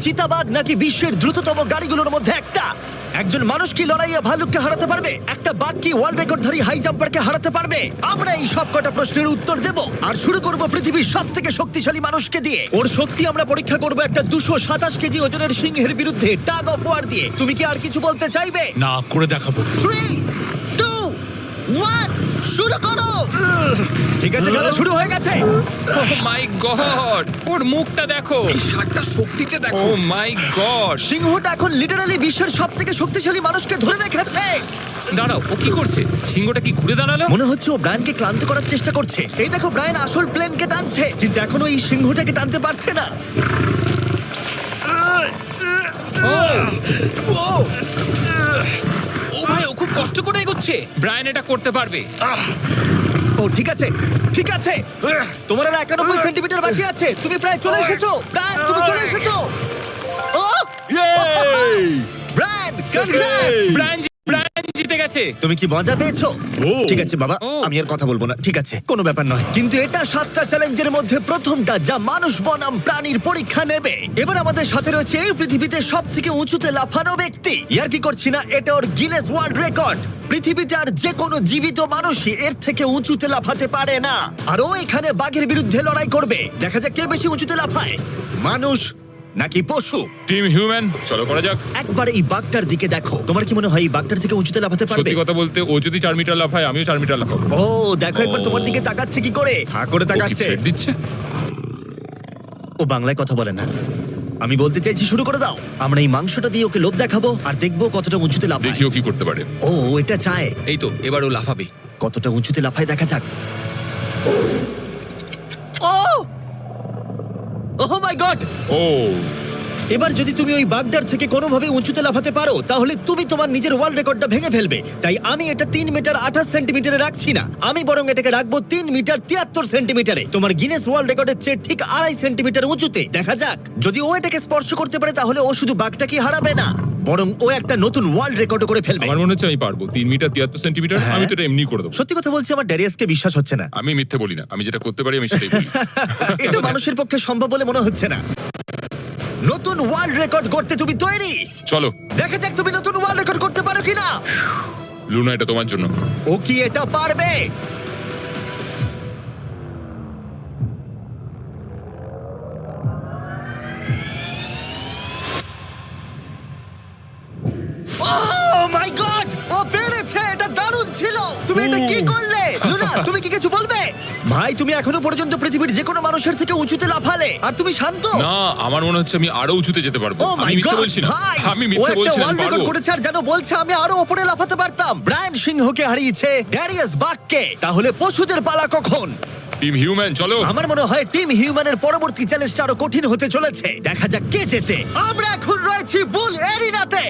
চিতাবাঘ নাকি বিশ্বের দ্রুততম গাড়িগুলোর মধ্যে একটা? একজন মানুষ কি লড়াইয়ে ভালুককে হারাতে পারবে? একটা বাঘ কি ওয়ার্ল্ড রেকর্ডধারী হাই জাম্পারকে হারাতে পারবে? আমরা এই সব কটা প্রশ্নের উত্তর দেব। আর শুরু করব পৃথিবীর সব থেকে শক্তিশালী মানুষকে দিয়ে। ওর শক্তি আমরা পরীক্ষা করব একটা দুশো সাতাশ কেজি ওজনের সিংহের বিরুদ্ধে টাগ অফ ওয়ার দিয়ে। তুমি কি আর কিছু বলতে চাইবে? না করে দেখাবো। থ্রি টু ওয়ান শুরু করো। ঠিক আছে খেলা শুরু হয়ে গেছে। ও মাই গড Oh ওর মুখটা দেখো। শার্টটার শক্তিটা ও দেখো মাই গড সিংহটা এখন লিটারালি বিশ্বের সব থেকে শক্তিশালী মানুষকে ধরে রেখেছে। দাঁড়াও ও কি করছে? সিংহটা কি ঘুরে দাঁড়াল? মনে হচ্ছে ও ব্রায়ানকে ক্লান্ত করার চেষ্টা করছে। এই দেখো ব্রায়ান আসল প্লেনকে টানছে কিন্তু এখনও এই সিংহটাকে টানতে পারছে না। ও ও! ভাই ও খুব কষ্ট করে এগোচ্ছে। ব্রায়ান এটা করতে পারবে। ও ঠিক আছে ঠিক আছে। তোমার আর একানব্বই সেন্টিমিটার বাকি আছে। তুমি প্রায় চলে এসেছ। ব্রায়ান তুমি চলে এসেছ। ও! ব্রায়ান কনগ্রেস ব্রায়ান ব্রায়ান জিতে গেছে। তুমি কি মজা পেয়েছ? ও। ঠিক আছে বাবা ও। আমি আর কথা বলব না ঠিক আছে কোনো ব্যাপার নয়। কিন্তু এটা সাতটা চ্যালেঞ্জের মধ্যে প্রথমটা যা মানুষ বনাম প্রাণীর পরীক্ষা নেবে। এবার আমাদের সাথে রয়েছে এই পৃথিবীতে সব থেকে উঁচুতে লাফানো ব্যক্তি। ইয়ার কি করছি না এটা ওর গিনেস ওয়ার্ল্ড রেকর্ড পৃথিবীতে আর যে কোনো জীবিত মানুষই এর থেকে উঁচুতে লাফাতে পারে না। আর ও এখানে বাঘের বিরুদ্ধে লড়াই করবে। দেখা যাক কে বেশি উঁচুতে লাফায়। মানুষ নাকি পশু? টিম হিউম্যান চলো করা যাক। একবার এই বাঘটার দিকে দেখো। তোমার কি মনে হয় এই বাঘটার থেকে উঁচুতে লাফাতে পারবে? সত্যি কথা বলতে ও যদি চার মিটার লাফায় আমিও চার মিটার লাফাবো। ও দেখো একবার তোমার দিকে তাকাচ্ছে কি করে? হা করে ও কি তাকাচ্ছে। দিচ্ছে? ও বাংলায় কথা বলে না। আমি বলতে চাইছি শুরু করে দাও। আমরা এই মাংসটা দিয়ে ওকে লোভ দেখাবো আর দেখব কতটা উঁচুতে লাফায়। দেখি ও কি করতে পারে। ও ও এটা চায়। এই তো এবার ও লাফাবে। কতটা উঁচুতে লাফায় দেখা যাক ও ও মাই গড ও এবার যদি তুমি ওই বাগদার থেকে কোনোভাবে উঁচুতে লাফাতে পারো তাহলে তুমি তোমার নিজের ওয়ার্ল্ড রেকর্ডটা ভেঙে ফেলবে। তাই আমি এটা তিন মিটার আঠাশ সেন্টিমিটারে রাখছি না। আমি বরং এটাকে রাখব তিন মিটার তিয়াত্তর সেন্টিমিটারে। তোমার গিনেস ওয়ার্ল্ড রেকর্ডের চেয়ে ঠিক আড়াই সেন্টিমিটার উঁচুতে। দেখা যাক যদি ও এটাকে স্পর্শ করতে পারে তাহলে ও শুধু বাঘটাকে হারাবে না বরং ও একটা নতুন ওয়ার্ল্ড রেকর্ড করে ফেলবে। আমার মনে হচ্ছে আমি পারব। তিন মিটার তিয়াত্তর সেন্টিমিটার হ্যাঁ। আমি তো এটা এমনি করে দেবো। সত্যি কথা বলছি আমার ড্যারিয়াসকে বিশ্বাস হচ্ছে না। আমি মিথ্যে বলি না। আমি যেটা করতে পারি আমি সেটাই বলি। এটা মানুষের পক্ষে সম্ভব বলে মনে হচ্ছে না। নতুন ওয়ার্ল্ড রেকর্ড করতে তুমি তৈরি চলো দেখা যাক তুমি নতুন ওয়ার্ল্ড রেকর্ড করতে পারো কিনা লুনা এটা তোমার জন্য ও কি এটা পারবে Oh my God! ও পেরেছে! এটা দারুণ ছিল! তুমি এটা কি করলে? লুনা, তুমি কি কিছু? ভাই তুমি এখনও পর্যন্ত পৃথিবীর যে কোনো মানুষের থেকে উঁচুতে লাফালে আর তুমি শান্ত। না আমার মনে হচ্ছে আমি আরও উঁচুতে যেতে পারব। ও আমি মিথ্যে বলছি না। Oh ভাই আমি ও মিথ্যে একটা বলছি না আমি পারব। করেছে আর যেন বলছে আমি আরও উপরে লাফাতে পারতাম। ব্রায়ান সিংহকে হারিয়েছে ড্যারিয়াস বাককে তাহলে পশুদের পালা কখন? টিম হিউম্যান চলো। আমার মনে হয় টিম হিউম্যানের পরবর্তী চ্যালেঞ্জটা আরও কঠিন হতে চলেছে। দেখা যাক কে জেতে। আমরা এখন রয়েছি বুল এরিনাতে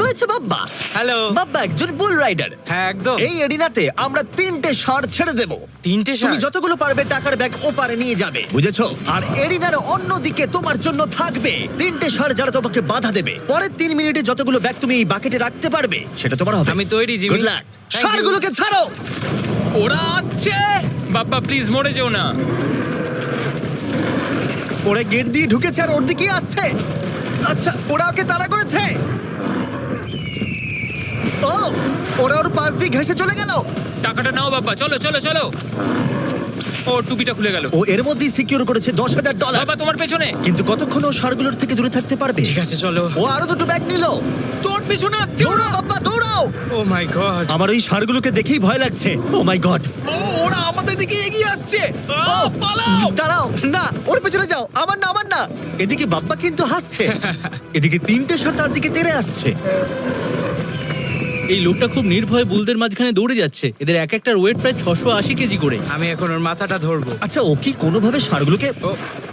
রয়েছে বাব্বা। হ্যালো। বাব্বা একজন বুল রাইডার হ্যাঁ একদম। এই এরিনাতে আমরা তিনটে ষাঁড় ছেড়ে দেব। তিনটে তুমি ষাঁড়? যতগুলো পারবে টাকার ব্যাগ ওপারে নিয়ে যাবে বুঝেছ? আর এরিনার অন্যদিকে তোমার জন্য থাকবে তিনটে ষাঁড় যারা তোমাকে বাধা দেবে। পরের তিন মিনিটে যতগুলো ব্যাগ তুমি এই বাকেটে রাখতে পারবে সেটা তোমার হবে। আমি তৈরি, জিমি। Good luck you. ষাঁড়গুলোকে ছাড়ো। ওরা আসছে। বাপ্পা প্লিজ মরে যেও না। ওরা গেট দিয়ে ঢুকেছে আর ওর দিকেই আসছে। আচ্ছা ওরা ওকে তাড়া করেছে। ও ওরা ওর পাশ দিয়ে ঘেসে চলে গেল। টাকাটা নাও বাপ্পা চলো চলো চলো। ও টুপিটা খুলে গেল। ও এর মধ্যেই সিকিউর করেছে দশ হাজার ডলার বাবা তোমার পেছনে। কিন্তু কতক্ষণ ও ষাঁড়গুলোর থেকে দূরে থাকতে পারবে? ঠিক আছে চলো। ও আরও দুটো ব্যাগ নিল। তোর পিছনে আসছে দৌড়াও বাবা দৌড়াও। Oh my God. আমার ওই ষাঁড়গুলোকে দেখেই ভয় লাগছে। ও মাই গড। ও ওরা আমাদের দিকে এগিয়ে আসছে। ও পালাও। দাঁড়াও। না ওর পেছনে যাও। আমার না আমার না। এদিকে বাব্বা কিন্তু হাসছে। এদিকে তিনটে সার তার দিকে তেড়ে আসছে। এই লোকটা খুব নির্ভয়ে বুলদের মাঝখানে দৌড়ে যাচ্ছে। এদের এক একটার ওয়েট প্রায় ছশো আশি কেজি করে। আমি এখন ওর মাথাটা ধরবো। আচ্ছা ও কি কোনোভাবে ষাঁড়গুলোকে।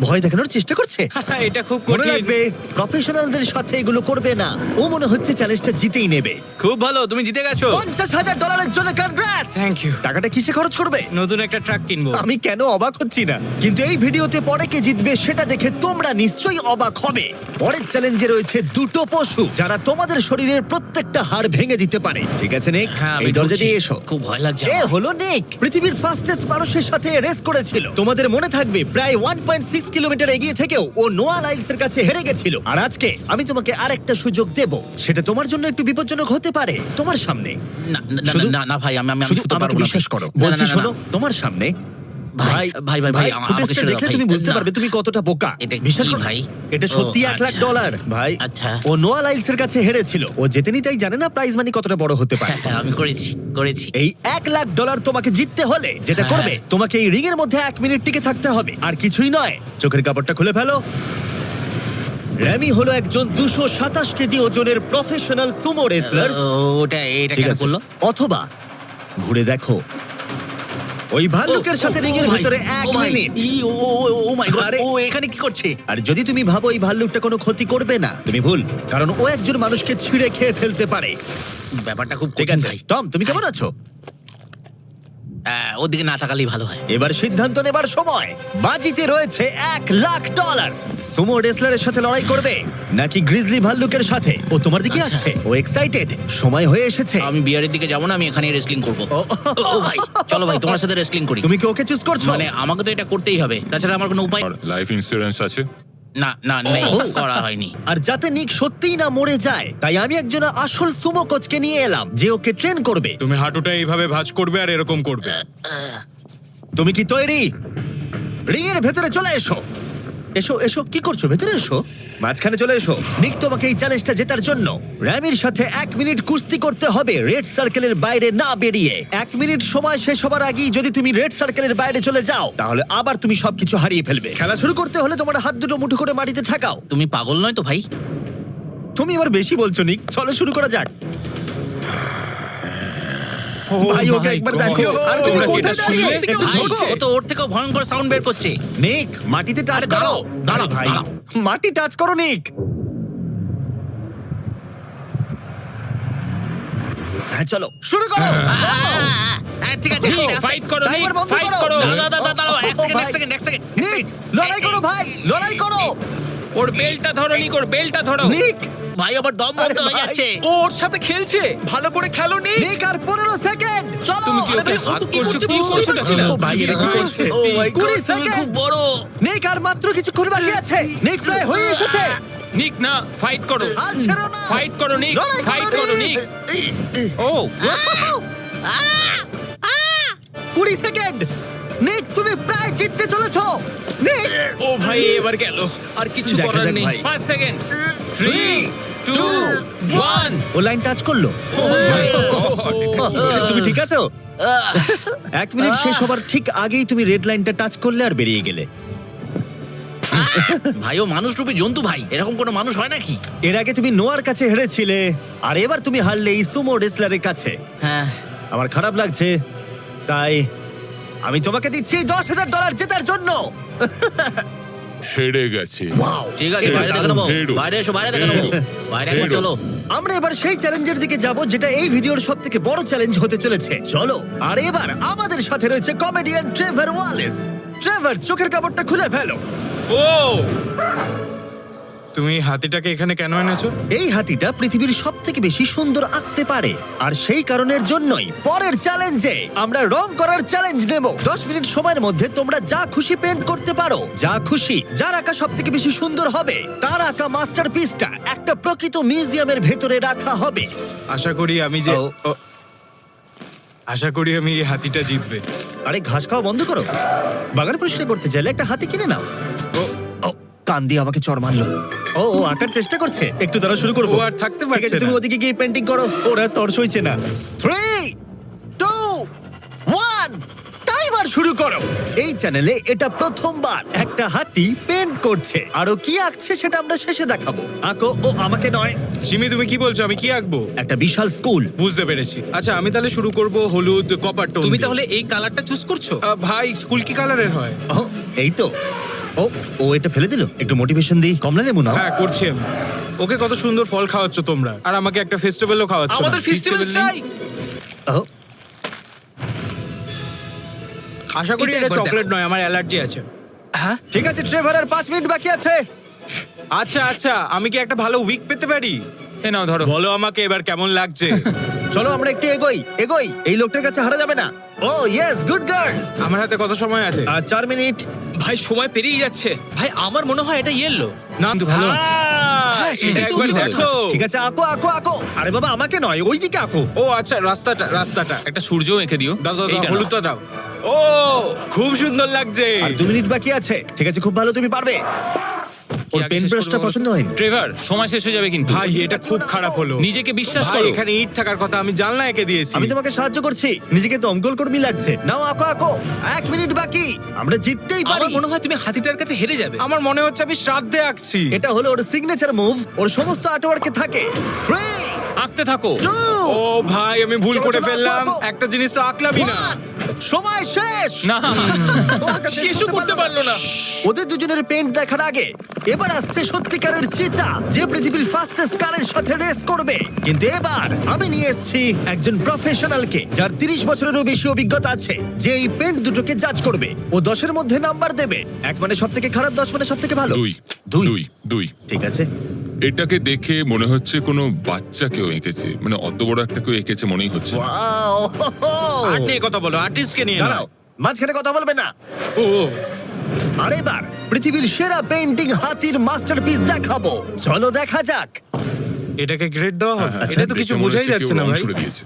ভয় দেখানোর চেষ্টা করছে? এটা খুব মনে কঠিন। রাখবে প্রফেশনালদের সাথে এগুলো করবে না। ও মনে হচ্ছে চ্যালেঞ্জটা জিতেই নেবে। খুব ভালো তুমি জিতে গেছো। পঞ্চাশ হাজার ডলারের জন্য কনগ্রাটস থ্যাংক ইউ টাকাটা কিসে খরচ করবে? নতুন একটা ট্রাক কিনবো। আমি কেন অবাক হচ্ছি না? কিন্তু এই ভিডিওতে পরে কে জিতবে সেটা দেখে তোমরা নিশ্চয়ই অবাক হবে। পরের চ্যালেঞ্জে রয়েছে দুটো পশু যারা তোমাদের শরীরের প্রত্যেক প্রত্যেকটা হাড় ভেঙে দিতে পারে। ঠিক আছে নিক? হ্যাঁ আমি এই দরজা ঢুকছি। দিয়ে এসো। খুব ভয় লাগছে এ আমার। হলো নিক পৃথিবীর ফাস্টেস্ট মানুষের সাথে রেস করেছিল। তোমাদের মনে থাকবে প্রায় 1.6 কিলোমিটার এগিয়ে থেকেও ও নোয়া লাইলস এর কাছে হেরে গেছিল। আর আজকে আমি তোমাকে আরেকটা সুযোগ দেব। সেটা তোমার জন্য একটু বিপজ্জনক হতে পারে তোমার সামনে। না না, না, শুধু- না না ভাই আমি আমি আমি শুধু শুতে আমাকে না। বিশ্বাস করো। না, না, বলছি না, না, শোনো তোমার সামনে ভাই, ভাই, ভাই, ভাই, আমা- আমাকে ফুটেজটা ছেড়ে দাও, দেখলে ভাই। তুমি বুঝতে না। পারবে তুমি কতটা বোকা এটা বিশ্বাস করো ভাই? এটা ও, সত্যি এক লাখ আচ্ছা। ডলার ভাই আচ্ছা। ও নোয়া লাইলস এর কাছে হেরেছিল ও জেতেনি তাই জানে না প্রাইজ মানি কতটা বড় হতে পারে হ্যাঁ, হ্যাঁ, আমি করেছি করেছি এই এক লাখ ডলার তোমাকে জিততে হলে যেটা হ্যাঁ। করবে তোমাকে এই রিং এর মধ্যে এক মিনিট টিকে থাকতে হবে আর কিছুই নয় চোখের কাপড়টা খুলে ফেলো র্যামি হলো একজন দুশো সাতাশ কেজি ওজনের প্রফেশনাল সুমো রেসলার ও, ওটা এটা ঠিক কেন আছে করল অথবা ঘুরে দেখো ওই ভাল্লুকের সাথে ও, রিং এর ভিতরে এক মিনিট। ই, oh O, O, oh my god আরে। ও এখানে কি করছে? আর যদি তুমি ভাবো এই ভাল্লুকটা কোনো ক্ষতি করবে না তুমি ভুল কারণ ও একজন মানুষকে ছিঁড়ে খেয়ে ফেলতে পারে। ব্যাপারটা খুব ঠিক কঠিন আছে ভাই। টম তুমি কেমন আছো? আহ, ওদিকে না তাকালেই ভালো হয়। এবার সিদ্ধান্ত নেবার সময়। বাজিতে রয়েছে এক লাখ ডলার সুমো রেসলারের সাথে লড়াই করবে নাকি গ্রিজলি ভাল্লুকের সাথে? ও তোমার দিকে আচ্ছা। আসছে ও এক্সাইটেড সময় হয়ে এসেছে। আমি বিয়ারের দিকে যাব না আমি এখানে রেসলিং করব। ও, ভাই চলো ভাই তোমার সাথে রেসলিং করি। তুমি কি ওকে চুজ করছ? মানে আমাকে তো এটা করতেই হবে। তাছাড়া আমার কোনো উপায় লাইফ ইন্স্যুরেন্স আছে? না না নেই করা হয়নি। আর যাতে নিক সত্যিই না মরে যায় তাই আমি একজন আসল সুমো কোচকে নিয়ে এলাম যে ওকে ট্রেন করবে। তুমি হাঁটুটা এইভাবে ভাঁজ করবে আর এরকম করবে। তুমি কি তৈরি? রিং এর ভেতরে চলে এসো। এসো এসো কি করছ? ভেতরে এসো। মাঝখানে চলে এসো। নিক তোমাকে এই চ্যালেঞ্জটা জেতার জন্য। র্যামির সাথে এক মিনিট কুস্তি করতে হবে রেড সার্কেলের বাইরে না বেরিয়ে। এক মিনিট সময় শেষ হবার আগেই যদি তুমি রেড সার্কেলের বাইরে চলে যাও তাহলে আবার তুমি সবকিছু হারিয়ে ফেলবে। খেলা শুরু করতে হলে তোমার হাত দুটো মুঠো করে মাটিতে ঠাকাও। তুমি পাগল নয় তো ভাই? তুমি এবার বেশি বলছো নিক। চলো শুরু করা যাক। ভাই ওকে একবার দেখো আর তুমি তোমরা কি কোথায় এটা দাঁড়িয়ে শুনলে? একটু ভাই, ঝোঁকো। ও তো ওর থেকেও ভয়ঙ্কর সাউন্ড বের করছে নিক মাটিতে টাচ আরে করো দাঁড়াও, দাঁড়াও, ভাই দাঁড়াও। মাটি টাচ করো নিক হ্যাঁ চলো শুরু করো হ্যাঁ, ঠিক আছে ঠিক আছে। ফাইট করো বন্ধ ফাইট করো। করো দাঁড়াও, দাঁড়াও, দাঁড়াও, দাঁড়াও, এক সেকেন্ড, এক সেকেন্ড, এক সেকেন্ড, নিক লড়াই করো ভাই লড়াই করো ওর বেলটা ধরো নিক ওর বেলটা ধরো নিক ভাই আবার দম বন্ধ হয়ে যাচ্ছে। ও ওর সাথে খেলছে। ভালো করে খেলো নি। নিক আর পনেরো সেকেন্ড চলো। তুমি কি ওকে হাত করছ? কি করছ? না। ও ভাই এটা কি করছে? my God, কুড়ি সেকেন্ড। খুব বড়। নিক আর মাত্র কিছুক্ষণ বাকি আছে। নিক প্রায় হয়ে এসেছে। নিক না ফাইট করো। আর ছেড়ো না। ফাইট করো নিক। ফাইট করো নিক। ও। কুড়ি সেকেন্ড। নিক তুমি প্রায় জিততে চলেছো। ও ভাই এবার গেল। আর কিছু দেখা করার যাক নেই। ভাই। 5 সেকেন্ড Three, 3 2 1 ও লাইন টাচ করল? তুমি ঠিক আছো? এক মিনিট শেষ হবার ঠিক আগেই তুমি রেড লাইনটা টাচ করলে আর বেরিয়ে গেলে। ভাই ও মানুষ রূপী জন্তু ভাই। এরকম কোনো মানুষ হয় নাকি? এর আগে তুমি নোয়ার কাছে হেরেছিলে আর এবার তুমি হারলে এই সুমো রেসলারের কাছে। হ্যাঁ। আমার খারাপ লাগছে তাই আমি তোমাকে দিচ্ছি দশ হাজার ডলার জেতার জন্য। হেরে গেছে। ঠিক আছে বাইরে দেখে নেব হেরো। বাইরে এসো বাইরে দেখে নেব বাইরে একবার হেরো। চলো। আমরা এবার সেই চ্যালেঞ্জের দিকে যাব যেটা এই ভিডিওর সব থেকে বড় চ্যালেঞ্জ হতে চলেছে। চলো আর এবার আমাদের সাথে রয়েছে কমেডিয়ান ট্রেভার ওয়ালেস ট্রেভার চোখের কাপড়টা খুলে ফেলো। ও! তুমি হাতিটাকে এখানে কেন এনেছো? এই হাতিটা পৃথিবীর সব থেকে বেশি সুন্দর আঁকতে পারে। আর সেই কারণের জন্যই পরের চ্যালেঞ্জে আমরা রং করার চ্যালেঞ্জ নেব। দশ মিনিট সময়ের মধ্যে তোমরা যা খুশি পেন্ট করতে পারো। যা খুশি যার আঁকা সব থেকে বেশি সুন্দর হবে তার আঁকা মাস্টার পিসটা একটা প্রকৃত মিউজিয়ামের ভেতরে রাখা হবে। আশা করি আমি যে ও। ও, আশা করি আমি এই হাতিটা জিতবে। আরে ঘাস খাওয়া বন্ধ করো। বাগান পরিষ্কার করতে চাইলে একটা হাতি কিনে নাও। ও ও কান দিয়ে আমাকে চড় মারলো। ও ও আঁকার চেষ্টা করছে। একটু দ্বারা শুরু করব। ও আর থাকতে ঠিক পারছে আছে তুমি না। ওদিকে গিয়ে পেন্টিং করো ওরা তর সইছে না। থ্রি টু ওয়ান টাইমার শুরু করো। এই চ্যানেলে এটা প্রথমবার একটা হাতি পেন্ট করছে। আরও কি আঁকছে সেটা আমরা শেষে দেখাবো। আঁকো ও আমাকে নয়। সিমি তুমি কি বলছো? আমি কি আঁকবো? একটা বিশাল স্কুল বুঝতে পেরেছি। আচ্ছা আমি তাহলে শুরু করব হলুদ কপার টোন তুমি তাহলে এই কালারটা চুজ করছ? ভাই স্কুল কি কালারের হয়? ও এই তো। ও ও এটা ফেলে দিল? একটু মোটিভেশন দিই। কমলা লেবু নাও। হ্যাঁ করছি আমি। ওকে কত সুন্দর ফল খাওয়াচ্ছ তোমরা। আর আমাকে একটা ফেস্টিভ্যালও খাওয়াচ্ছ না। আমাদের ফেস্টিভ্যাল Festival নেই? চাই। ও। আশা করি এটা এটা একবার চকলেট নয় আমার অ্যালার্জি আছে। হ্যাঁ? ঠিক আছে ট্রেভার আর পাঁচ মিনিট বাকি আছে। আচ্ছা আচ্ছা আমি কি একটা ভালো উইক পেতে পারি? এ নাও ধরো। বলো আমাকে এবার কেমন লাগছে। চলো আমরা একটু এগোই এগোই। এই লোকটার কাছে হারা যাবে না। ও ইয়েস গুড গার্ল আমার হাতে কত সময় আছে? আর চার মিনিট। ভাই সময় পেরিয়ে যাচ্ছে। ভাই আমার মনে হয় এটা ইয়েলো না কিন্তু ভালো আছে। হ্যাঁ, তো একবার উচিত দেখো। ঠিক আছে আঁকো আঁকো আঁকো। আরে বাবা আমাকে নয় ওইদিকে আঁকো। ও আচ্ছা রাস্তাটা রাস্তাটা। একটা সূর্য এঁকে দিও। দাও দাও দাও এইটা নাও। হলুদটা দাও। ও খুব সুন্দর লাগছে। আর দু মিনিট বাকি আছে। ঠিক আছে খুব ভালো তুমি পারবে। কি ওর আগে শেষ ব্রাশটা করব বলো তো? পছন্দ হয়নি? ট্রেভার সময় শেষ হয়ে যাবে কিন্তু। ভাই এটা খুব খারাপ হলো। নিজেকে বিশ্বাস ভাই করো। এখানে ইট থাকার কথা আমি জানলা এঁকে দিয়েছি। আমি তোমাকে সাহায্য করছি। নিজেকে দমকল কর্মী লাগছে। নাও আঁকো আঁকো। এক মিনিট বাকি। আমরা জিততেই পারি। আমার মনে হয় তুমি হাতিটার কাছে হেরে যাবে। আমার মনে হচ্ছে আমি শ্রাদ্ধে আঁকছি। এটা হলো ওর সিগনেচার মুভ ওর সমস্ত আর্টওয়ার্কে থাকে। থ্রি আঁকতে থাকো। টু ও ভাই আমি ভুল চলো, করে চলো, ফেললাম। একটা জিনিস তো আঁকলামই না। সময় শেষ! না। শেষও করতে পারল না। ওদের দুজনের পেন্ট দেখার আগে এবার আসছে সত্যিকারের চিতা যে পৃথিবীর ফাস্টেস্ট কারের সাথে রেস করবে। কিন্তু এবার আমি নিয়ে এসেছি একজন প্রফেশনালকে যার তিরিশ বছরেরও বেশি অভিজ্ঞতা আছে যে এই পেন্ট দুটোকে জাজ করবে। ও দশের মধ্যে নাম্বার দেবে। এক মানে সব থেকে খারাপ দশ মানে সব থেকে ভালো দুই। দুই। দুই। ঠিক আছে? এটাকে দেখে মনে হচ্ছে কোনো বাচ্চা কেউ এঁকেছে। মানে অত বড় একটা কেউ এঁকেছে মনেই হচ্ছে না। Wow! আর্ট নিয়ে কথা বলো আর্টিস্টকে নিয়ে দাঁড়াও মাঝখানে কথা বলবে না। ও আর এবার পৃথিবীর সেরা পেন্টিং হাতির মাস্টারপিস দেখাবো। চলো দেখা যাক। এটাকে গ্রেড দেওয়া হবে হ্যাঁ, এটা তো কিছু মনে বোঝাই হচ্ছে যাচ্ছে কেউ না রং ভাই। ছুড়ে দিয়েছে।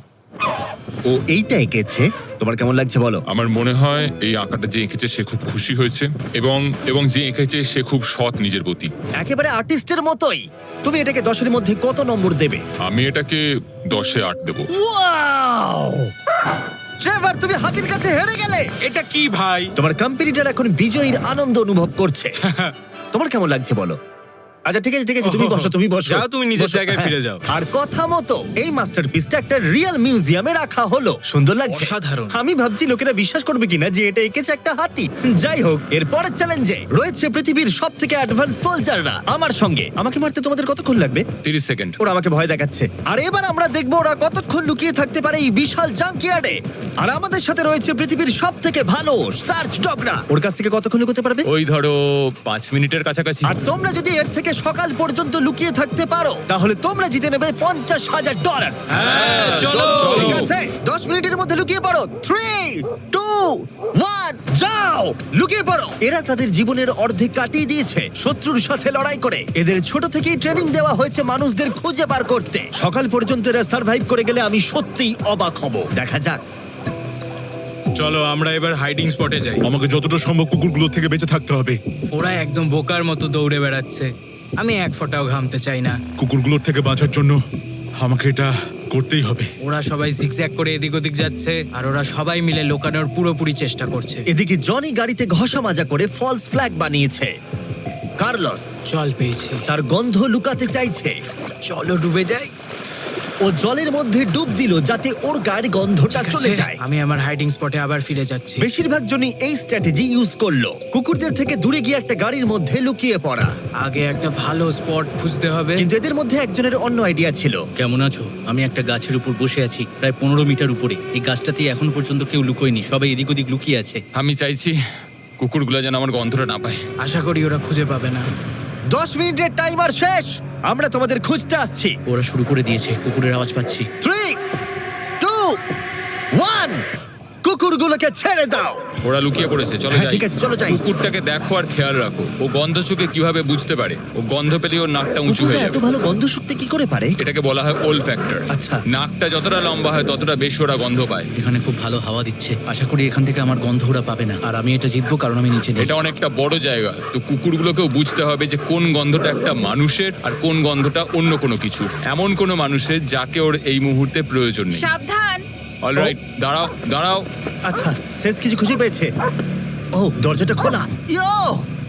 ও এইটা এঁকেছে? তোমার কেমন লাগছে বলো? আমার মনে হয় এই আঁকাটা যে এঁকেছে সে খুব খুশি হয়েছে এবং এবং যে এঁকেছে সে খুব সৎ নিজের প্রতি। একেবারে আর্টিস্টের মতোই। তুমি এটাকে দশের মধ্যে কত নম্বর দেবে? আমি এটাকে দশে আট দেবো। ওয়াও! ট্রেভার তুমি হাতির কাছে হেরে গেলে। এটা কি ভাই? তোমার কম্পিটিটর এখন বিজয়ীর আনন্দ অনুভব করছে। তোমার কেমন লাগছে বলো? আচ্ছা ঠিক আছে ঠিক আছে তুমি বসো তুমি বসো। যাও, তুমি নিজের বসো, জায়গায় হ্যাঁ। ফিরে যাও। আর কথা মতো এই মাস্টারপিসটা একটা রিয়েল মিউজিয়ামে রাখা হলো। সুন্দর লাগছে। অসাধারণ। আমি ভাবছি লোকেরা বিশ্বাস করবে কিনা যে এটা এঁকেছে একটা হাতি। যাই হোক এর পরের চ্যালেঞ্জে রয়েছে পৃথিবীর সব থেকে অ্যাডভান্স সোলজাররা আমার সঙ্গে। আমাকে মারতে তোমাদের কতক্ষণ লাগবে? তিরিশ সেকেন্ড। ওরা আমাকে ভয় দেখাচ্ছে। আর এবার আমরা দেখব ওরা কতক্ষণ লুকিয়ে থাকতে পারে এই বিশাল জাঙ্কিয়ার্ডে আর আমাদের সাথে রয়েছে পৃথিবীর সব থেকে ভালো সার্চ ডগরা ওর কাছ থেকে কতক্ষণ লুকোতে পারবে? ওই ধরো পাঁচ মিনিটের কাছাকাছি। আর তোমরা যদি এর থেকে সকাল পর্যন্ত লুকিয়ে থাকতে পারো। তাহলে তোমরা জিতে নেবে পঞ্চাশ হাজার ডলার হ্যাঁ, চলো। ঠিক আছে দশ মিনিটের মধ্যে লুকিয়ে পড়ো। থ্রি টু ওয়ান যাও! লুকিয়ে পড়ো। এরা তাদের জীবনের অর্ধেক কাটিয়ে দিয়েছে শত্রুর সাথে লড়াই করে। এদের ছোট থেকেই ট্রেনিং দেওয়া হয়েছে মানুষদের খুঁজে বার করতে। সকাল পর্যন্ত এরা সার্ভাইভ করে গেলে আমি সত্যিই অবাক হব। দেখা যাক। চলো আমরা এবার হাইডিং স্পটে যাই। আমাকে যতটা সম্ভব কুকুরগুলো থেকে বেঁচে থাকতে হবে। ওরা একদম বোকার মতো দৌড়ে বেড়াচ্ছে। আমি এক ফোঁটাও ঘামতে চাই না। কুকুরগুলোর থেকে বাঁচার জন্য আমাকে এটা করতেই হবে। ওরা সবাই জিগজ্যাগ করে এদিক ওদিক যাচ্ছে আর ওরা সবাই মিলে লোকানোর পুরোপুরি চেষ্টা করছে। এদিকে জনি গাড়িতে ঘষা মাজা করে ফলস ফ্ল্যাগ বানিয়েছে। কার্লস জল পেয়েছে। তার গন্ধ লুকাতে চাইছে। চলো ডুবে যাই ও জলের মধ্যে ডুব দিল যাতে ওর গায়ের গন্ধটা চলে যায়। আমি আমার হাইডিং স্পটে আবার ফিরে যাচ্ছি। বেশিরভাগ জনই এই স্ট্র্যাটেজি ইউজ করল। কুকুরদের থেকে দূরে গিয়ে একটা গাড়ির মধ্যে লুকিয়ে পড়া। আগে একটা ভালো স্পট খুঁজতে হবে। কিন্তু এদের মধ্যে একজনের অন্য আইডিয়া ছিল। কেমন আছো? আমি একটা গাছের উপর বসে আছি প্রায় পনেরো মিটার উপরে। এই গাছটাতে এখন পর্যন্ত কেউ লুকোয়নি সবাই এদিক ওদিক লুকিয়ে আছে। আমি চাইছি কুকুরগুলো যেন আমার গন্ধটা না পায়। আশা করি ওরা খুঁজে পাবে না। দশ মিনিটের টাইমার শেষ। আমরা তোমাদের খুঁজতে আসছি। ওরা শুরু করে দিয়েছে কুকুরের আওয়াজ পাচ্ছি। থ্রি টু ওয়ান কুকুরগুলোকে ছেড়ে দাও। ওরা লুকিয়ে পড়েছে চলো হ্যাঁ, যাই। ঠিক আছে, চলো যাই। কুকুরটাকে দেখো আর খেয়াল রাখো ও গন্ধ শুকে কীভাবে বুঝতে পারে? ও গন্ধ পেলে ওর নাকটা উঁচু কুকুররা হয়ে এত যাবে। ভালো গন্ধ শুকতে কি করে পারে? এটাকে বলা হয় ওল ফ্যাক্টর। আচ্ছা। নাকটা যতটা লম্বা হয় ততটা বেশি ওরা গন্ধ পায়। এখানে খুব ভালো হাওয়া দিচ্ছে। আশা করি এখান থেকে আমার গন্ধ ওরা পাবে না। আর আমি এটা জিতবো কারণ আমি নিচে নেই। এটা অনেকটা বড় জায়গা। তো কুকুরগুলোকেও বুঝতে হবে যে কোন গন্ধটা একটা মানুষের আর কোন গন্ধটা অন্য কোনো কিছু এমন কোনো মানুষের যাকে ওর এই মুহূর্তে প্রয়োজন নেই। সাবধান। অলরাইট দাঁড়াও দাঁড়াও। আচ্ছা শেষ কিছু খুঁজে পেয়েছে। ও দরজাটা খোলা। ইয়ো!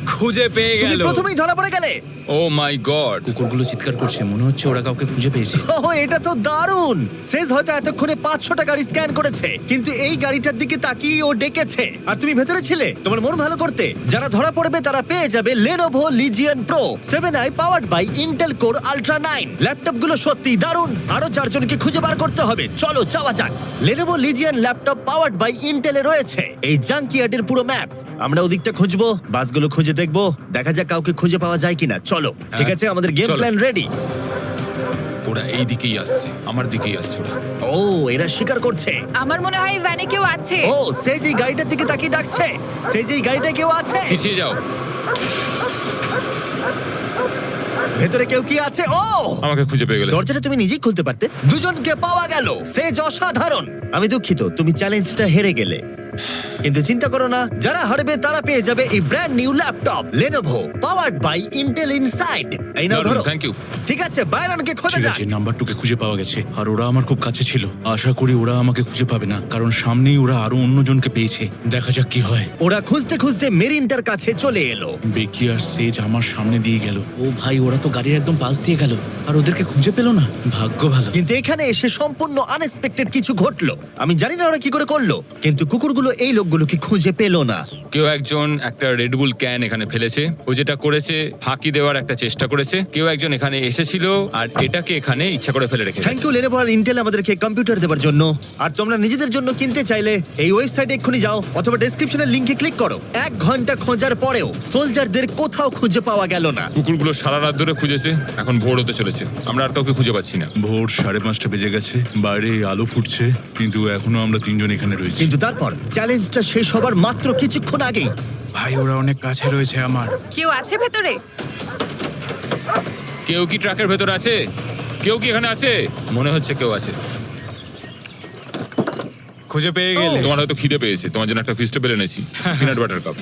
খুঁজে পেয়ে তুমি গেল। প্রথমেই ধরা পড়ে গেলে। ও মাই গড কুকুরগুলো চিৎকার করছে মনে হচ্ছে ওরা কাউকে খুঁজে পেয়েছে। ওহ এটা তো দারুণ! শেষ হয়তো এতক্ষণে পাঁচশোটা গাড়ি স্ক্যান করেছে কিন্তু এই গাড়িটার দিকে তাকিয়ে ও ডেকেছে। আর তুমি ভেতরে ছিলে? তোমার মন ভালো করতে? যারা ধরা পড়বে তারা পেয়ে যাবে Lenovo Legion Pro seven i powered by Intel Core Ultra nine ল্যাপটপগুলো সত্যি দারুণ। আরও চারজনকে খুঁজে বার করতে হবে। চলো যাওয়া যাক। Lenovo Legion laptop powered by ইন্টেলে রয়েছে। এই জাঙ্কিয়ার্ডের পুরো ম্যাপ আমরা ওদিকটা খুঁজবো বাসগুলো খুঁজে দেখব। দেখা যাক কাউকে খুঁজে পাওয়া যায় কিনা। চলো। ঠিক আছে? আমাদের গেম চলো। প্ল্যান রেডি ওরা এই দিকেই আসছে আমার দিকেই আসছে ওরা। ও এরা স্বীকার করছে। আমার মনে হয় ভ্যানে কেউ আছে। ও সে যেই গাড়িটার দিকে তাকিয়ে ডাকছে। সে যেই গাড়িটা কেউ আছে। পিছিয়ে যাও। ভেতরে কেউ কি আছে? ও! আমাকে খুঁজে পেয়ে গেলে। দরজাটা তুমি নিজেই খুলতে পারতে। দুজনকে পাওয়া গেল। সেজ অসাধারণ। আমি দুঃখিত তুমি চ্যালেঞ্জটা হেরে গেলে। কিন্তু চিন্তা করো না যারা হারবে তারা পেয়ে যাবে এই brand new laptop Lenovo powered by Intel inside এই নাও ধরো। থ্যাংক ইউ ঠিক আছে বাইরনকে খোঁজা যাক ঠিক যাক। আছে নাম্বারটুকে খুঁজে পাওয়া গেছে আর ওরা আমার খুব কাছে ছিল। আশা করি ওরা আমাকে খুঁজে পাবে না কারণ সামনেই ওরা আরও অন্যজনকে পেয়েছে। দেখা যাক কি হয়। ওরা খুঁজতে খুঁজতে মেরিনটার কাছে চলে এলো। বেকি আর সেজ আমার সামনে দিয়ে গেল। ও ভাই ওরা তো গাড়ির একদম পাশ দিয়ে গেল আর ওদেরকে খুঁজে পেল না। ভাগ্য ভালো। কিন্তু এখানে এসে সম্পূর্ণ আনএক্সপেক্টেড কিছু ঘটলো। আমি জানি না ওরা কি করে করল কিন্তু কুকুরগুলো এই লোকগুলোকে খুঁজে পেল না? কেউ একজন একটা রেডবুল ক্যান এখানে ফেলেছে। ও যেটা করেছে ফাঁকি দেওয়ার একটা চেষ্টা করেছে। কেউ একজন এখানে এসেছিল আর এটাকে এখানে ইচ্ছা করে ফেলে রেখেছে। থ্যাংক ইউ লেনোভো আর ইন্টেল আমাদেরকে কম্পিউটার দেওয়ার জন্য। আর তোমরা নিজেদের জন্য কিনতে চাইলে এই ওয়েবসাইটে এক্ষুনি যাও অথবা ডেসক্রিপশনের লিংকে ক্লিক করো। এক ঘণ্টা খোঁজার পরেও সোলজারদের কোথাও খুঁজে পাওয়া গেল না। কুকুরগুলো সারা রাত ধরে খুঁজেছে এখন ভোর হতে চলেছে। আমরা আর কাউকে খুঁজে পাচ্ছি না। ভোর সাড়ে পাঁচটা বেজে গেছে বাইরে আলো ফুটছে কিন্তু এখনও আমরা তিনজন এখানে রয়েছি। কিন্তু তারপর চ্যালেঞ্জটা শেষ হবার মাত্র কিছুক্ষণ আগেই। ভাই ওরা অনেক কাছে রয়েছে আমার। কেউ আছে ভেতরে? কেউ কি ট্রাকের ভেতর আছে? কেউ কি এখানে আছে? মনে হচ্ছে কেউ আছে। খুঁজে পেয়ে গেলে। তোমার হয়তো খিদে পেয়েছে। তোমার জন্য একটা ফিস্টেবেল এনেছি। পিনাট বাটার কাপ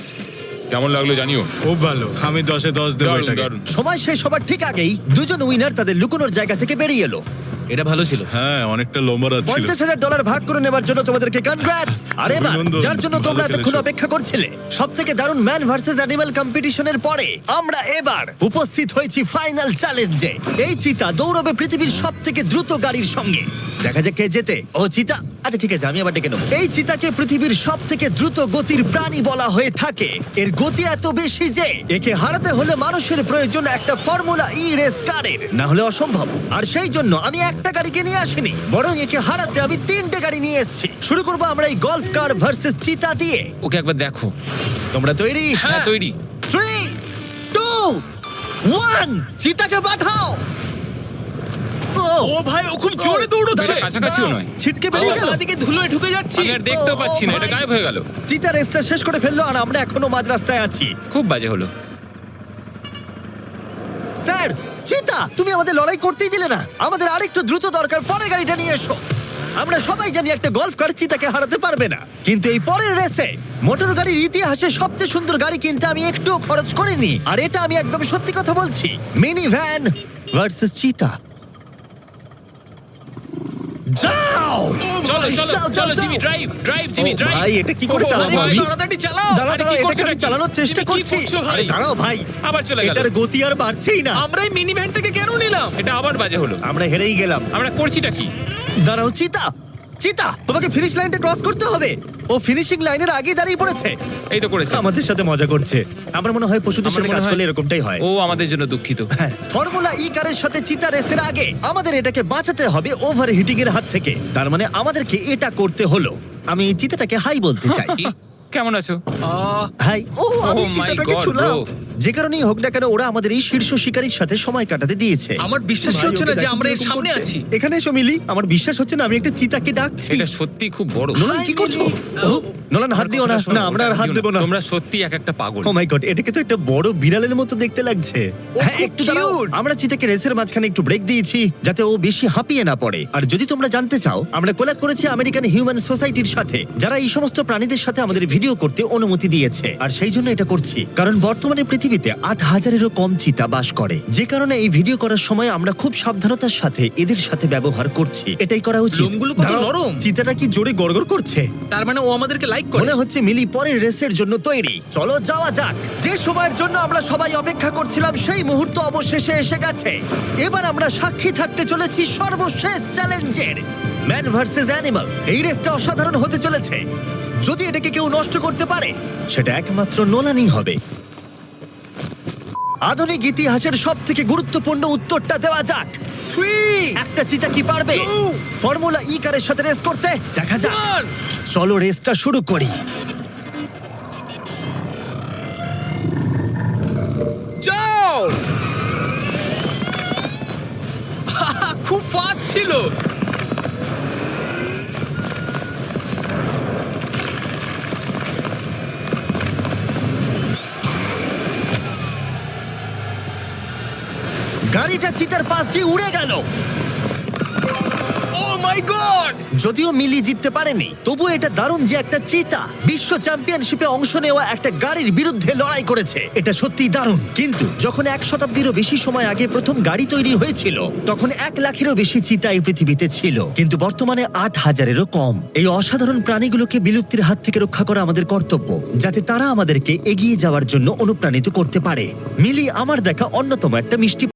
কেমন লাগল জানিও? খুব ভালো। আমি দশে দশ দেবো দারুণ এটাকে। দারুণ। সময় শেষ হবার ঠিক আগেই দুজন উইনার তাদের লুকোনোর জায়গা থেকে বেরিয়ে এলো। এটা ভালো ছিল। হ্যাঁ অনেকটা লম্বা রাত ছিল। পঞ্চাশ হাজার ডলার ভাগ করে নেবার জন্য তোমাদেরকে কনগ্রাটস আর এবার অভিনন্দন, যার জন্য ভালো তোমরা এতক্ষণ খেলেছো। অপেক্ষা করছিলে সব থেকে দারুণ ম্যান ভার্সেস অ্যানিমাল কম্পিটিশনের পরে আমরা এবার উপস্থিত হয়েছি ফাইনাল চ্যালেঞ্জে এই চিতা দৌড়বে পৃথিবীর সব থেকে দ্রুত গাড়ির সঙ্গে। দেখা যাক কে জেতে। ও চিতা? আচ্ছা ঠিক আছে আমি আবার ডেকে নেব। এই চিতাকে পৃথিবীর সব থেকে দ্রুত গতির প্রাণী বলা হয়ে থাকে। এর গতি এত বেশি যে একে হারাতে হলে মানুষের প্রয়োজন একটা ফর্মুলা ই রেস কারের। না হলে অসম্ভব। আর সেই জন্য আমি একটা গাড়িকে নিয়ে আসিনি বরং একে হারাতে আমি তিনটে গাড়ি নিয়ে এসেছি। শুরু করব আমরা এই গলফ কার ভার্সেস চিতা দিয়ে। ওকে একবার দেখো। তোমরা তৈরি? হ্যাঁ তৈরি। থ্রি টু ওয়ান চিতাকে পাঠাও। ও ভাই ও খুব জোরে দৌড়চ্ছে। কাছাকাছিও নয়। ছিটকে বেরিয়ে গেল। দিকে ধুলোয় ঢুকে যাচ্ছি। আমি আর দেখতেও ও, পাচ্ছি না এটা গায়েব হয়ে গেল। চিতা রেসটা শেষ করে ফেলল আর আমরা এখনও মাঝ রাস্তায় আছি। খুব বাজে হলো। স্যার চিতা তুমি আমাদের লড়াই করতেই দিলে না। আমাদের আরেকটু দ্রুত দরকার পরে গাড়িটা নিয়ে এসো। আমরা সবাই জানি একটা গল্ফ কার চিতাকে হারাতে পারবে না। কিন্তু এই পরের রেসে মোটর গাড়ির ইতিহাসে সবচেয়ে সুন্দর গাড়ি কিনতে আমি একটুও খরচ করিনি। আর এটা আমি একদম সত্যি কথা বলছি। মিনি ভ্যান ভার্সেস চিতা। যাও চলো চলো যাও, যাও, চলো জিমি ড্রাইভ ড্রাইভ জিমি ও ড্রাইভ ভাই, এটা কি করে চালাবো ভাই, আমি? তাড়াতাড়ি চালাও দাঁড়াও আরে দাঁড়াও কি এটাকে করছ আমি নাকি? চালানোর চেষ্টা তুমি কি করছি? করছ ভাই? আরে দাঁড়াও ভাই আবার চলে গেল। এটার গতি আর বাড়ছেই না। আমরা মিনি মিনি থেকে কেন নিলাম? এটা আবার বাজে হলো। আমরা হেরেই গেলাম। আমরা করছিটা কি? দাঁড়াও চিতা! চিতা তোমাকে ফিনিশ লাইনটা ক্রস করতে হবে। ও ফিনিশিং লাইনের আগে দাঁড়িয়ে পড়েছে। এই তো করেছে। আমাদের সাথে মজা করছে। আমার মনে হয় পশুদের সাথে কাজ হয়- করলে এরকমটাই হয়। ও আমাদের জন্য দুঃখিত। হ্যাঁ ফর্মুলা ই কারের সাথে চিতা রেসের আগে। আমাদের এটাকে বাঁচাতে হবে ওভার হিটিং এর হাত থেকে। তার মানে আমাদেরকে এটা করতে হলো। আমি এই চিতাটাকে হাই বলতে চাই। কি? কেমন আছো? হাই ও আমি Oh my চিতাটাকে God, ছুলাম। bro. যে কারণেই হোক না কেন ওরা আমাদের এই শীর্ষ শিকারীর সাথে সময় কাটাতে দিয়েছে। আমার বিশ্বাসই ভাই, হচ্ছে না ওকে যে দেখো আমরা এর কীরকম সামনে করছে। আছি। এখানে এসো মিলি। আমার বিশ্বাস হচ্ছে না আমি একটা চিতাকে ডাকছি। এটা সত্যি খুব বড়। নোলান কি করছ? ও, নোলান হাত দিও না। না আমরা আর হাত দেবো না। তোমরা সত্যি এক একটা পাগল। ও মাই গড এটাকে তো একটা বড় বিড়ালের মতো দেখতে লাগছে। হ্যাঁ খুব একটু দাঁড়াও। cute। আমরা চিতাকে রেসের মাঝখানে একটু ব্রেক দিয়েছি যাতে ও বেশি হাঁপিয়ে না পড়ে। আর যদি তোমরা জানতে চাও আমরা কোলাব করেছি আমেরিকান হিউম্যান সোসাইটির সাথে যারা এই সমস্ত প্রাণীদের সাথে আমাদের ভিডিও করতে অনুমতি দিয়েছে। আর সেই জন্য এটা করছি। কারণ বর্তমানে পৃথিবীতে আট হাজারেরও কম চিতা বাস করে। যে কারণে এই ভিডিও করার সময় আমরা খুব সাবধানতার সাথে এদের সাথে ব্যবহার করছি। এটাই করা উচিত। লোমগুলো কত দাঁড়াও, নরম। চিতাটা কি জোরে গড়গড় করছে? তার মানে ও আমাদেরকে লাইক করে। মনে হচ্ছে মিলি পরের রেসের জন্য তৈরি। চলো যাওয়া যাক। যে সময়ের জন্য আমরা সবাই অপেক্ষা করছিলাম সেই মুহূর্ত অবশেষে এসে গেছে। এবার আমরা সাক্ষী থাকতে চলেছি সর্বশেষ চ্যালেঞ্জের। ম্যান ভার্সেস অ্যানিমাল এই রেসটা অসাধারণ হতে চলেছে। যদি এটাকে কেউ নষ্ট করতে পারে সেটা একমাত্র নোলানি হবে। আধুনিক ইতিহাসের সব থেকে গুরুত্বপূর্ণ উত্তরটা দেওয়া যাক। থ্রি একটা চিতা কি পারবে. ফর্মুলা ই কারের সাথে রেস করতে দেখা যাক। চলো রেসটা শুরু করি। খুব ফাস্ট ছিল। গাড়িটা চিতার পাশ দিয়ে উড়ে গেল। গড যদিও মিলি জিততে পারেনি তবু এটা দারুণ যে একটা চিতা। বিশ্ব চ্যাম্পিয়নশিপে অংশ নেওয়া একটা গাড়ির বিরুদ্ধে লড়াই করেছে। এটা সত্যিই দারুণ। কিন্তু যখন এক শতাব্দীরও বেশি সময় আগে প্রথম গাড়ি তৈরি হয়েছিল, তখন এক লাখেরও বেশি চিতা এই পৃথিবীতে ছিল। কিন্তু বর্তমানে আট হাজারেরও কম। এই অসাধারণ প্রাণীগুলোকে বিলুপ্তির হাত থেকে রক্ষা করা আমাদের কর্তব্য, যাতে তারা আমাদেরকে এগিয়ে যাওয়ার জন্য অনুপ্রাণিত করতে পারে। মিলি, আমার দেখা অন্যতম একটা মিষ্টি